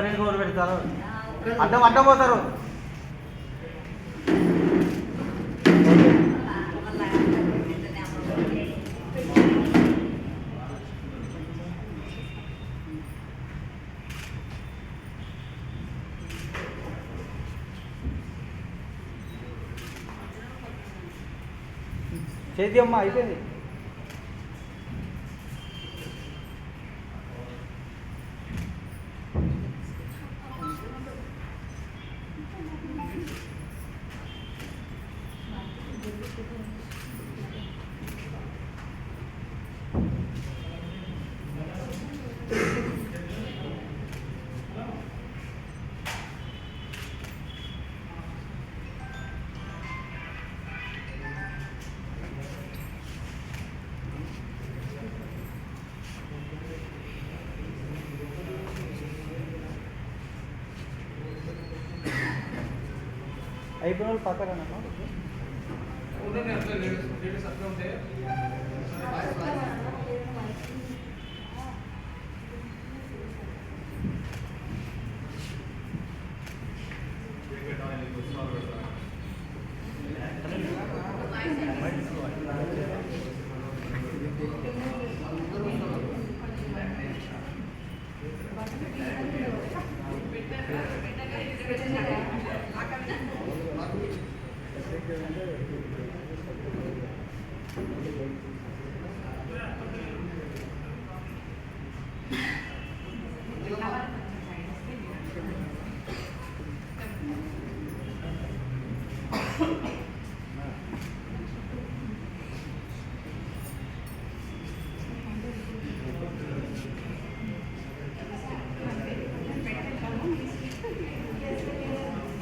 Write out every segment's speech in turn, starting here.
అమ్మ ఒక్క రెండు పెడతారు. అడ్డం అడ్డం పోతారు. అయిపోయింది. అయిపోయిన వాళ్ళు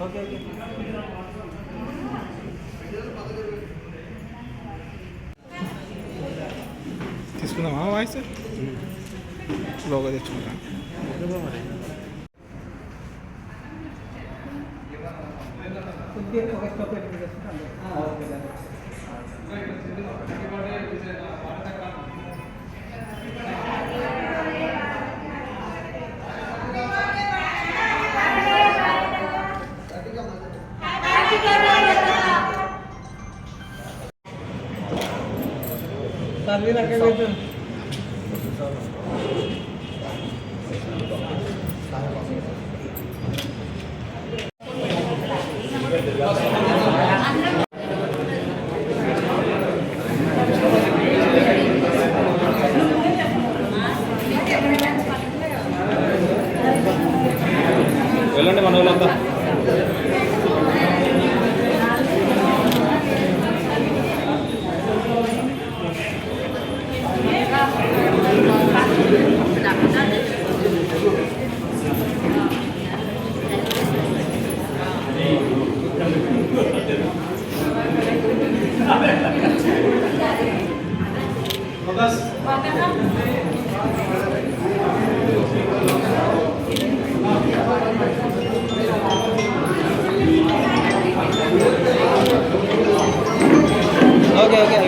Okay, okay. হয়েছে লগেজের চুলটা También acá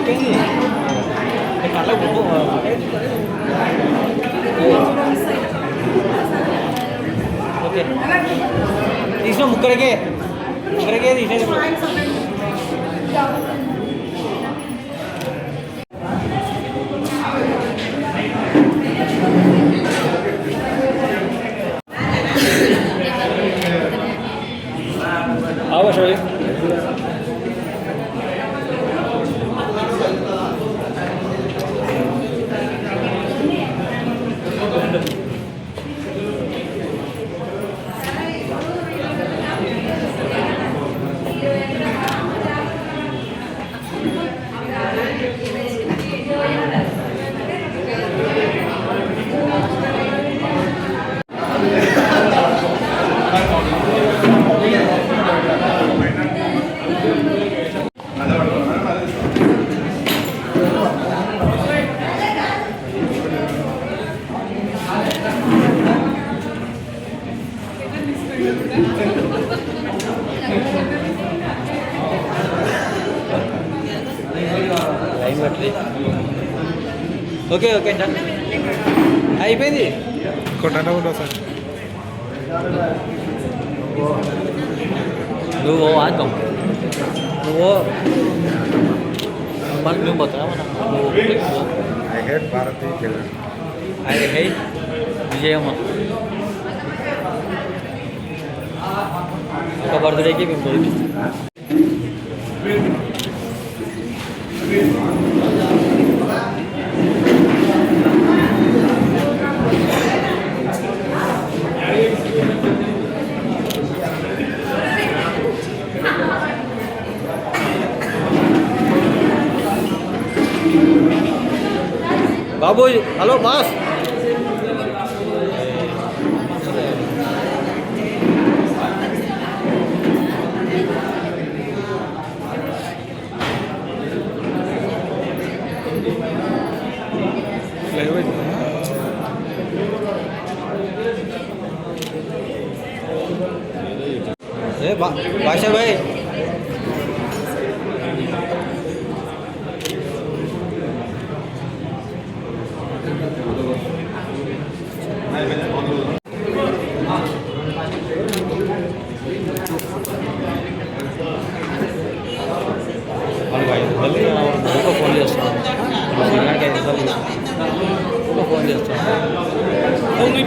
ఓకే ఓకే అయిపోయింది కళ్ళ ఓకే తీసిన ముక్కడికే ముక్కడికే తీసేది అయిపోయింది? కొట్టాట కూడా సార్. నువ్వు ఆగం. నువ్వు మరి నువ్వు పోతావా? నువ్వు I hate Bharati children. అది హై విజయమ్మ. ఒక బర్త్డేకి మేము Halo, más.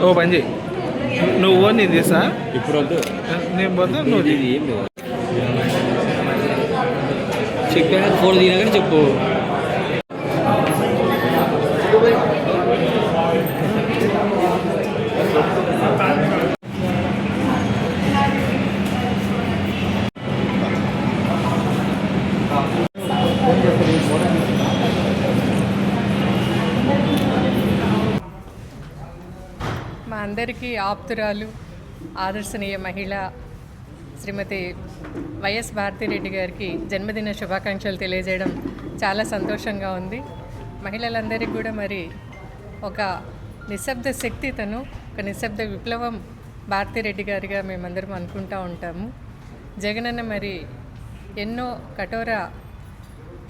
ఓ చేయి నువ్వు నేను చేసా ఇప్పుడు వద్దు. నేను పోతా నువ్వు ఇది తీ. ఏం లేదు. చెప్పాను ఫోన్ తీయగానే చెప్పు. అందరికీ ఆప్తురాలు ఆదర్శనీయ మహిళ శ్రీమతి వైఎస్ భారతిరెడ్డి గారికి జన్మదిన శుభాకాంక్షలు తెలియజేయడం చాలా సంతోషంగా ఉంది. మహిళలందరికీ కూడా మరి ఒక నిశ్శబ్ద శక్తి తను ఒక నిశ్శబ్ద విప్లవం భారతిరెడ్డి గారిగా మేమందరం అనుకుంటూ ఉంటాము. జగనన్న మరి ఎన్నో కఠోర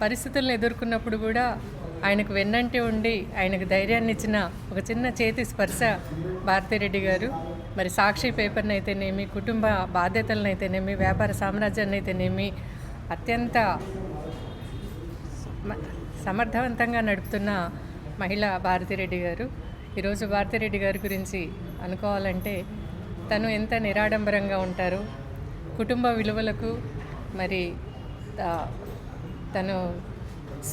పరిస్థితులను ఎదుర్కొన్నప్పుడు కూడా ఆయనకు వెన్నంటి ఉండి ఆయనకు ధైర్యాన్ని ఇచ్చిన ఒక చిన్న చేతి స్పర్శ భారతిరెడ్డి గారు. మరి సాక్షి పేపర్ని అయితేనేమి కుటుంబ బాధ్యతలను అయితేనేమి వ్యాపార సామ్రాజ్యాన్ని అయితేనేమి అత్యంత సమర్థవంతంగా నడుపుతున్న మహిళ భారతిరెడ్డి గారు. ఈరోజు భారతిరెడ్డి గారి గురించి అనుకోవాలంటే తను ఎంత నిరాడంబరంగా ఉంటారు కుటుంబ విలువలకు మరి తను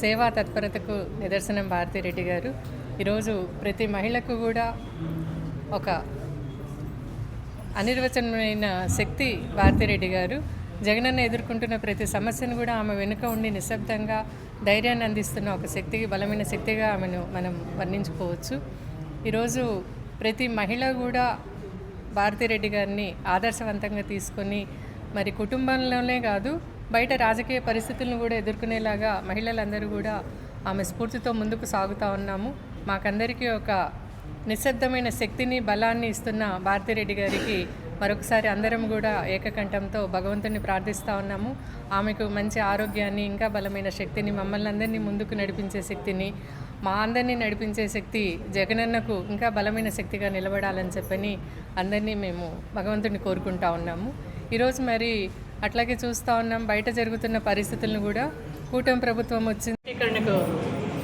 సేవా తత్పరతకు నిదర్శనం భారతిరెడ్డి గారు. ఈరోజు ప్రతి మహిళకు కూడా ఒక అనిర్వచనమైన శక్తి భారతిరెడ్డి గారు. జగనన్న ఎదుర్కొంటున్న ప్రతి సమస్యను కూడా ఆమె వెనుక ఉండి నిశ్శబ్దంగా ధైర్యాన్ని అందిస్తున్న ఒక శక్తికి బలమైన శక్తిగా ఆమెను మనం వర్ణించుకోవచ్చు. ఈరోజు ప్రతి మహిళ కూడా భారతిరెడ్డి గారిని ఆదర్శవంతంగా తీసుకొని మరి కుటుంబంలోనే కాదు బయట రాజకీయ పరిస్థితులను కూడా ఎదుర్కొనేలాగా మహిళలందరూ కూడా ఆమె స్ఫూర్తితో ముందుకు సాగుతూ ఉన్నాము. మాకందరికీ ఒక నిశ్శబ్దమైన శక్తిని బలాన్ని ఇస్తున్న భారతిరెడ్డి గారికి మరొకసారి అందరం కూడా ఏకకంఠంతో భగవంతుని ప్రార్థిస్తూ ఉన్నాము. ఆమెకు మంచి ఆరోగ్యాన్ని ఇంకా బలమైన శక్తిని మమ్మల్ని అందరినీ ముందుకు నడిపించే శక్తిని మా అందరినీ నడిపించే శక్తి జగనన్నకు ఇంకా బలమైన శక్తిగా నిలబడాలని చెప్పని అందరినీ మేము భగవంతుని కోరుకుంటా ఉన్నాము. ఈరోజు మరి అట్లాగే చూస్తూ ఉన్నాం బయట జరుగుతున్న పరిస్థితులను కూడా కూటమి ప్రభుత్వం వచ్చింది. ఇక్కడకు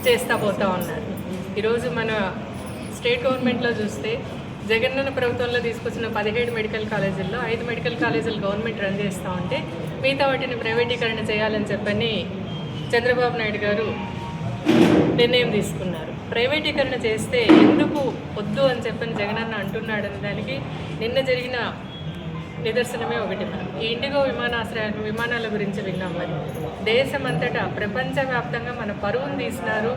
చేస్తూ పోతా ఉన్నారు. ఈరోజు మన స్టేట్ గవర్నమెంట్లో చూస్తే జగనన్న ప్రభుత్వంలో తీసుకొచ్చిన పదిహేడు మెడికల్ కాలేజీల్లో ఐదు మెడికల్ కాలేజీలు గవర్నమెంట్ రన్ చేస్తూ ఉంటే మిగతా వాటిని ప్రైవేటీకరణ చేయాలని చెప్పని చంద్రబాబు నాయుడు గారు నిర్ణయం తీసుకున్నారు. ప్రైవేటీకరణ చేస్తే ఎందుకు వద్దు అని చెప్పని జగనన్న అంటున్నాడు అనే దానికి నిన్న జరిగిన నిదర్శనమే ఒకటి మనం. ఈ ఇండిగో విమానాశ్రయాలు విమానాల గురించి విన్నాం మరి. దేశమంతటా ప్రపంచవ్యాప్తంగా మన పరువును తీసినారు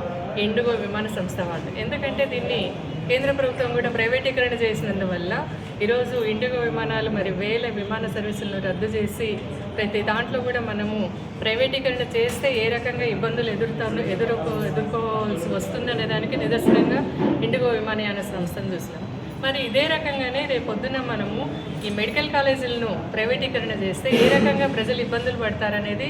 ఇండిగో విమాన సంస్థ వాళ్ళు. ఎందుకంటే దీన్ని కేంద్ర ప్రభుత్వం కూడా ప్రైవేటీకరణ చేసినందువల్ల ఈరోజు ఇండిగో విమానాలు మరి వేల విమాన సర్వీసులను రద్దు చేసి ప్రతి దాంట్లో కూడా మనము ప్రైవేటీకరణ చేస్తే ఏ రకంగా ఇబ్బందులు ఎదురుతాను ఎదుర్కో ఎదుర్కోవాల్సి వస్తుందనే దానికి నిదర్శనంగా ఇండిగో విమానయాన సంస్థను చూసినాం. మరి ఇదే రకంగానే రేపు పొద్దున మనము ఈ మెడికల్ కాలేజీలను ప్రైవేటీకరణ చేస్తే ఏ రకంగా ప్రజలు ఇబ్బందులు పడతారనేది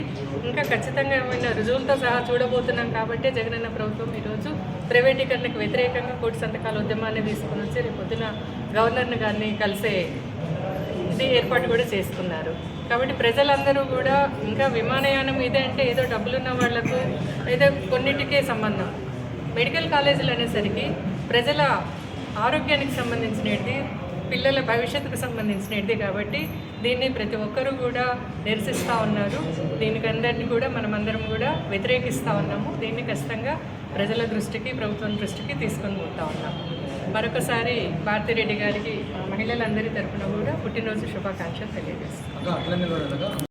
ఇంకా ఖచ్చితంగా ఏమైనా రుజువులతో సహా చూడబోతున్నాం కాబట్టి జగనన్న ప్రభుత్వం ఈరోజు ప్రైవేటీకరణకు వ్యతిరేకంగా కోటి సంతకాల ఉద్యమాన్ని తీసుకుని వచ్చి రేపు పొద్దున గవర్నర్ను గారిని కలిసే ఇది ఏర్పాటు కూడా చేసుకున్నారు. కాబట్టి ప్రజలందరూ కూడా ఇంకా విమానయానం ఇదే అంటే ఏదో డబ్బులున్న వాళ్ళకు ఏదో కొన్నిటికే సంబంధం. మెడికల్ కాలేజీలు అనేసరికి ప్రజల ఆరోగ్యానికి సంబంధించినది పిల్లల భవిష్యత్తుకు సంబంధించినది కాబట్టి దీన్ని ప్రతి ఒక్కరూ కూడా నిరసిస్తూ ఉన్నారు. దీనికి అందరినీ కూడా మనమందరం కూడా వ్యతిరేకిస్తూ ఉన్నాము. దీన్ని ఖచ్చితంగా ప్రజల దృష్టికి ప్రభుత్వం దృష్టికి తీసుకొని పోతా ఉన్నాము. మరొకసారి భారతిరెడ్డి గారికి మహిళలందరి తరఫున కూడా పుట్టినరోజు శుభాకాంక్షలు తెలియజేస్తాం